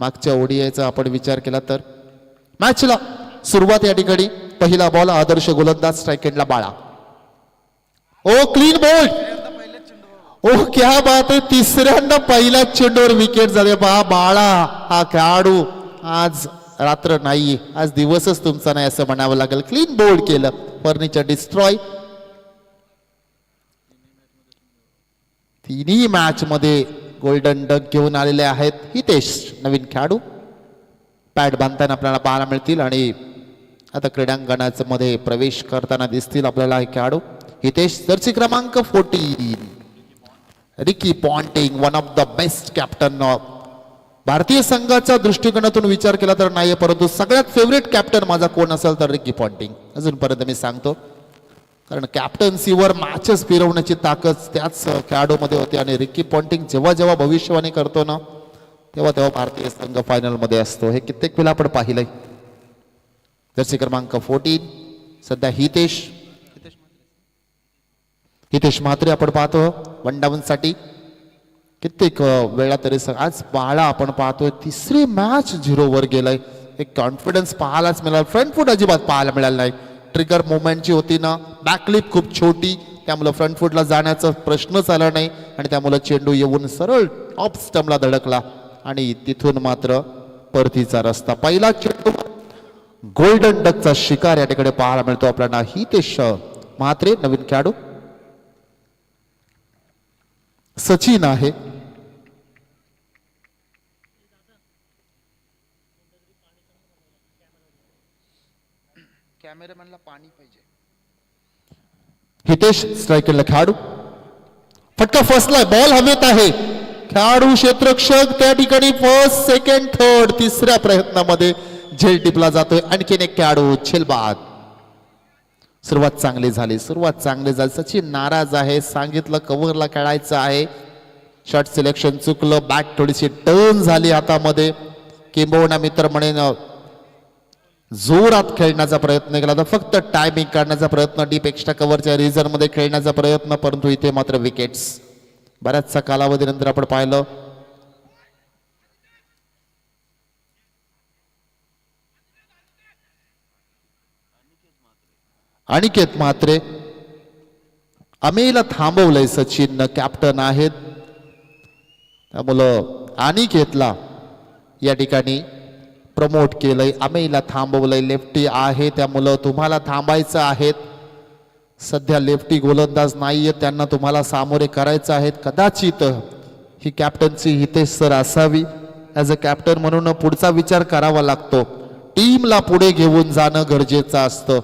मागच्या ओडीआयचा आपण विचार केला तर? मॅचला सुरुवात या ठिकाणी. पहिला बॉल आदर्श गोलंदाज स्ट्रायकेंडला बाळा. ओ क्लीन बोल्ड ओ क्या बात आहे. तिसऱ्यांदा पहिल्याच चेंडूवर विकेट झाले. बा बाळा हा खेळाडू आज रात्र नाही आज दिवसच तुमचा नाही असं म्हणावं लागेल. क्लीन बोल्ड केलं. फर्निचर डिस्ट्रॉय तिन्ही मॅच मध्ये गोल्डन डग घेऊन आलेले आहेत. हितेश नवीन खेळाडू. पॅड बांधताना आपल्याला पाहायला मिळतील आणि आता क्रीडांगणामध्ये मध्ये प्रवेश करताना दिसतील आपल्याला हे खेळाडू. हितेश जर्सी क्रमांक fourteen Ricky Ponting one of the best captain भारतीय संघाच्या दृष्टिकोनातून विचार केला तर नाही परंतु सगळ्यात फेवरेट कॅप्टन माझा कोण असेल तर रिकी पॉन्टिंग अजूनपर्यंत मी सांगतो कारण कॅप्टन्सीवर मॅचेस फिरवण्याची ताकद त्याच खेळाडूमध्ये होती आणि रिकी पॉन्टिंग जेव्हा जेव्हा भविष्यवाणी करतो ना तेव्हा तेव्हा भारतीय संघ फायनलमध्ये असतो. हे कित्येक वेळा आपण पाहिलंय. जर्सी क्रमांक फोर्टीन सध्या हितेश. हितेश म्हात्रे आपण पाहतो वन डाऊनसाठी कित्येक वेळा तरी आज बाळा आपण पाहतोय तिसरी मॅच झिरोवर गेलाय. एक कॉन्फिडन्स पाहायलाच मिळाला. फ्रंट फूट अजिबात पाहायला मिळाला नाही. ट्रिगर मुवमेंटची होती ना बॅकलिप खूप छोटी त्यामुळं फ्रंट फूटला जाण्याचा प्रश्नच आला नाही आणि त्यामुळं चेंडू येऊन सरळ टॉप स्टमला धडकला आणि तिथून मात्र परतीचा रस्ता. पहिला चेंडू गोल्डन डकचा शिकार या ठिकाणी पाहायला मिळतो आपल्याला. हितेश म्हात्रे नवीन खेळाडू. सचिन आहे. कॅमेरामॅनला पाणी पाहिजे. हितेश स्ट्रायकरला खेळाडू. फटका फसलाय बॉल हवेत आहे. खेळाडू क्षेत्रक्षक त्या ठिकाणी फर्स्ट सेकंड थर्ड तिसऱ्या प्रयत्नामध्ये झेल टिपला जातोय. आणखीन एक खेळाडू झेलबाद सुरुवात चांगली झाली सुरुवात चांगली झाली. सचिन नाराज आहे सांगितलं कव्हरला खेळायचं आहे. शॉर्ट सिलेक्शन चुकलं बॅट थोडीशी टर्न झाली हातामध्ये. किंबहुना मित्र म्हणेन जोरात खेळण्याचा प्रयत्न केला. तर फक्त टायमिंग काढण्याचा प्रयत्न डीप एक्स्ट्रा कव्हरच्या रिझनमध्ये खेळण्याचा प्रयत्न परंतु इथे मात्र विकेट्स बऱ्याचसा कालावधीनंतर आपण पाहिलं. अनिकेत म्हात्रे. अमेला थांबवलंय सचिन कॅप्टन आहेत. त्यामुळं अनिकेतला या ठिकाणी प्रमोट केलंय. अमेला थांबवलंय. लेफ्टी आहे त्यामुळं तुम्हाला थांबायचं आहेत. सध्या लेफ्टी गोलंदाज नाहीये त्यांना तुम्हाला सामोरे करायचं आहेत. कदाचित ही कॅप्टनची हितेश सर असावी. ॲज अ कॅप्टन म्हणून पुढचा विचार करावा लागतो. टीमला पुढे घेऊन जाणं गरजेचं असतं.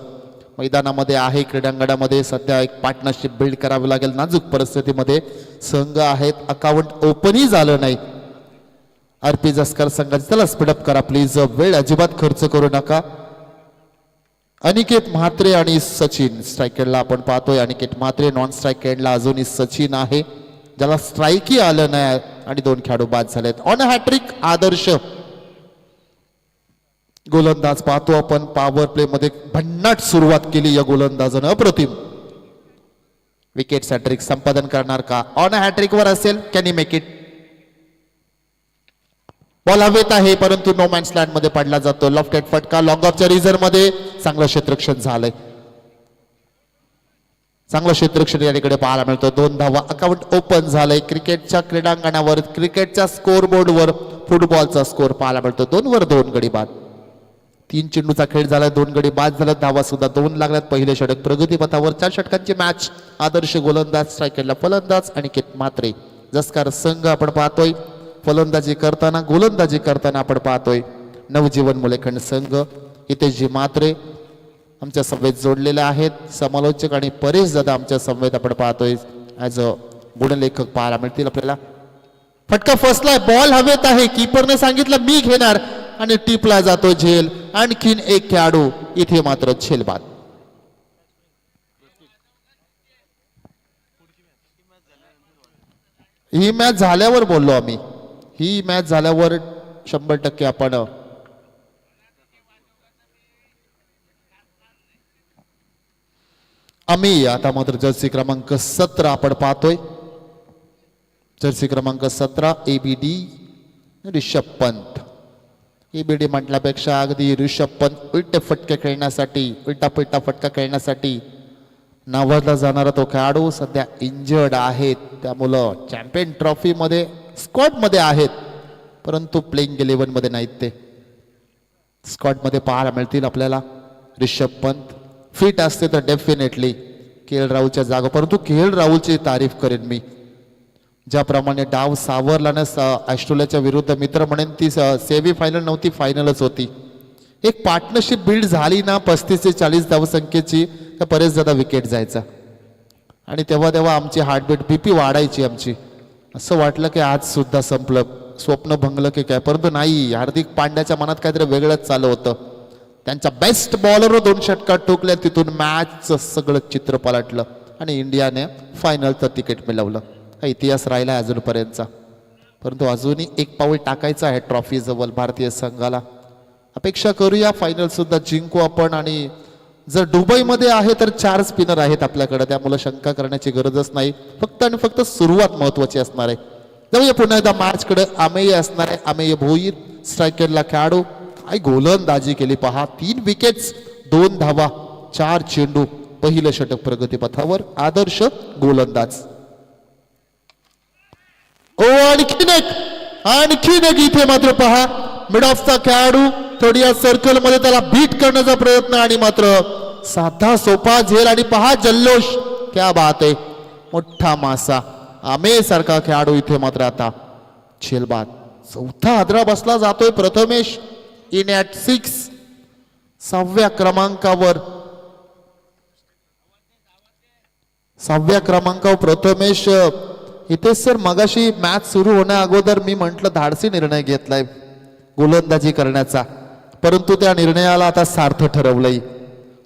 मैदानामध्ये आहे क्रीडांगणामध्ये सध्या एक पार्टनरशिप बिल्ड करावी लागेल. नाजूक परिस्थितीमध्ये संघ आहेत. अकाउंट ओपनही झालं नाही. आरपी जस्कर संघाची. त्याला स्पीडअप करा प्लीज वेळ अजिबात खर्च करू नका. अनिकेत म्हात्रे आणि सचिन स्ट्राईक एंडला आपण पाहतोय. अनिकेत म्हात्रे नॉन स्ट्राईक एंडला अजूनही सचिन आहे. ज्याला स्ट्राईकही आलं नाही आणि दोन खेळाडू बाद झालेत. On hattrick Adarsh. गोलंदाज पाहतो आपण. पॉवर प्ले मध्ये भन्नाट सुरुवात केली या गोलंदाजानं. अप्रतिम. विकेट हॅट्रिक संपादन करणार का? ऑन हॅट्रिक वर असेल. कॅन मेक इट बॉल हवेत आहे परंतु नो मॅन्स लँडमध्ये पडला जातो. लॉफ्टेड फटका लॉंग ऑफच्या रिझरमध्ये चांगलं क्षेत्रक्षण झालंय. चांगलं क्षेत्रक्षण या ठिकाणी पाहायला मिळतो. दोन धावा अकाउंट ओपन झालंय. क्रिकेटच्या क्रीडांगणावर क्रिकेटच्या स्कोर बोर्डवर फुटबॉलचा स्कोर पाहायला मिळतो. दोन वर दोन गडी बाद. तीन चेंडूचा खेळ झाला दोन गडी बाद झाला धावा सुद्धा दोन लागल्यात. पहिले षटक प्रगतीपथावर चार षटकांची मॅच आदर्श गोलंदाज स्ट्रायकरला फलंदाज आणि केत मात्रे जसकार संघ आपण पाहतोय. फलंदाजी करताना गोलंदाजी करताना आपण पाहतोय नवजीवन मुलेखंड संघ इथे जी मात्रे आमच्या समवेत जोडलेले आहेत. समालोचक आणि परेश दादा आमच्या संवेद आपण पाहतोय. ॲज अ गुणलेखक पाहायला मिळतील आपल्याला. फटका फसलाय बॉल हवेत आहे. कीपरने सांगितलं मी घेणार. आणि टिपला जातो झेल. आणखीन एक खेळाडू इथे मात्र झेलबाद. ही मॅच झाल्यावर बोललो आम्ही. ही मॅच झाल्यावर शंभर टक्के आपण आम्ही आता मात्र जर्सी क्रमांक सतरा आपण पाहतोय. जर्सी क्रमांक सतरा A B D Rishabh Pant. ABD म्हटल्यापेक्षा अगदी ऋषभ पंत उलटे फटके खेळण्यासाठी उलटा पुलटा फटका खेळण्यासाठी नावाजला जाणारा तो खेळाडू सध्या इंजर्ड आहेत. त्यामुळं चॅम्पियन ट्रॉफीमध्ये स्क्वॉडमध्ये आहेत. परंतु प्लेइंग इलेव्हनमध्ये नाहीत ते. स्कॉटमध्ये पाहायला मिळतील आपल्याला. रिषभ पंत फिट असते तर डेफिनेटली के एल राहुलच्या जागा परंतु के एल राहुलची तारीफ करेन मी. ज्याप्रमाणे डाव सावरला ना ऑस्ट्रेलियाच्या विरुद्ध मित्र म्हणेन ती सेमी फायनल नव्हती फायनलच होती. एक पार्टनरशिप बिल्ड झाली ना पस्तीस ते चाळीस धावसंख्येची तर बरेच जादा विकेट जायचा. आणि तेव्हा तेव्हा आमची हार्टबीट बीपी वाढायची आमची. असं वाटलं की आज सुद्धा संपलं. स्वप्न भंगलं की काय? परंतु नाही हार्दिक पांड्याच्या मनात काहीतरी वेगळंच चालू होतं. त्यांच्या बेस्ट बॉलरवर दोन षटकार ठोकल्या तिथून मॅचचं सगळं चित्र पलटलं आणि इंडियाने फायनलचं तिकीट मिळवलं. हा इतिहास राहिला आहे अजूनपर्यंतचा. परंतु अजूनही एक पाऊल टाकायचं आहे ट्रॉफीजवळ भारतीय संघाला. अपेक्षा करूया फायनलसुद्धा जिंकू आपण आणि जर दुबईमध्ये आहे तर चार स्पिनर आहेत आपल्याकडे. त्यामुळे शंका करण्याची गरजच नाही. फक्त आणि फक्त सुरुवात महत्वाची असणार आहे. जाऊया पुन्हा एकदा मार्चकडे आमेय असणार आहे. आमेय भोईर स्ट्रायकरला खेळाडू. काय गोलंदाजी केली. पहा तीन विकेट्स दोन धावा चार चेंडू. पहिलं षटक प्रगतीपथावर. आदर्श गोलंदाज. ओ आणखीन एक. आणखीन एक इथे मात्र पहा. मिड ऑफचा खेळाडू. थोडी या सर्कलमध्ये त्याला बीट करण्याचा प्रयत्न आणि मात्र साधा सोपा झेल आणि पहा जल्लोष. क्या बात आहे. मोठा मासा. आमे सारखा खेळाडू इथे मात्र आता. झेलबाद चौथा आदरा बसला जातोय प्रथमेश. इन ॲट सिक्स सहाव्या क्रमांकावर. सहाव्या क्रमांकावर प्रथमेश. इथे सर मगाशी मॅच सुरू होण्या अगोदर मी म्हंटल धाडसी निर्णय घेतलाय. गोलंदाजी करण्याचा. परंतु त्या निर्णयाला आता सार्थ ठरवलंय.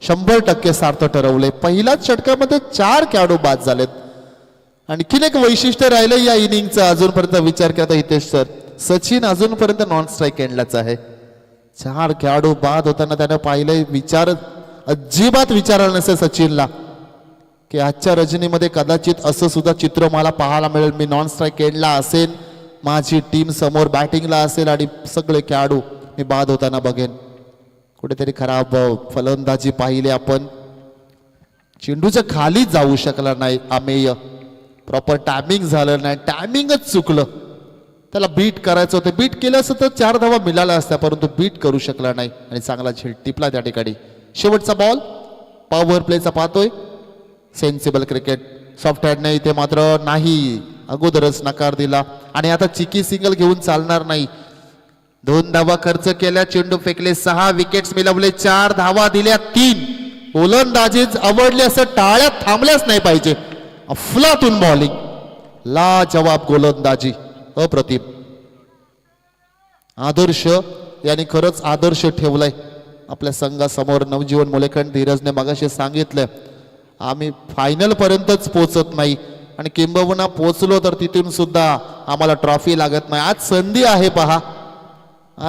शंभर टक्के सार्थ ठरवलंय. पहिल्याच षटकामध्ये चार खेळाडू बाद झालेत. आणखीन एक वैशिष्ट्य राहिलं या इनिंगचं. अजूनपर्यंत विचार केला हितेश सर सचिन अजूनपर्यंत नॉन स्ट्राईक एंडलाच आहे. चार खेळाडू बाद होताना त्यानं पाहिलंय विचार अजिबात विचारलं नसेल सचिनला. की आजच्या रजनीमध्ये कदाचित असं सुद्धा चित्र मला पाहायला मिळेल. मी नॉन स्ट्राईक एंडला असेल माझी टीम समोर बॅटिंगला असेल आणि सगळे खेळाडू मी बाद होताना बघेन. कुठेतरी खराब फलंदाजी पाहिली आपण. चेंडूच्या खाली जाऊ शकला नाही आमेय. प्रॉपर टायमिंग झालं नाही टायमिंगच चुकलं. त्याला बीट करायचं होतं. बीट केलं असतं तर चार धावा मिळाल्या असत्या परंतु बीट करू शकला नाही. आणि चांगला झेल टिपला त्या ठिकाणी. शेवटचा बॉल पॉवर प्लेचा पाहतोय. सेन्सिबल क्रिकेट सॉफ्ट हॅडने इथे मात्र नाही. अगोदरच नकार दिला. आणि आता चिकी सिंगल घेऊन चालणार नाही. दोन धावा खर्च केल्या चेंडू फेकले सहा विकेट्स मिळवले चार धावा दिल्या तीन. गोलंदाजीच आवडले असं टाळ्यात थांबल्याच नाही पाहिजे. अफलातून बॉलिंग ला जवाब गोलंदाजी अप्रतिम. आदर्श यांनी खरंच आदर्श ठेवलाय. आपल्या संघासमोर नवजीवन मुलेखंड धीरजने मगाशी सांगितलं आम्ही फायनल पर्यंतच पोचत नाही. आणि किंबहुना पोचलो तर तिथून सुद्धा आम्हाला ट्रॉफी लागत नाही. आज संधी आहे पहा.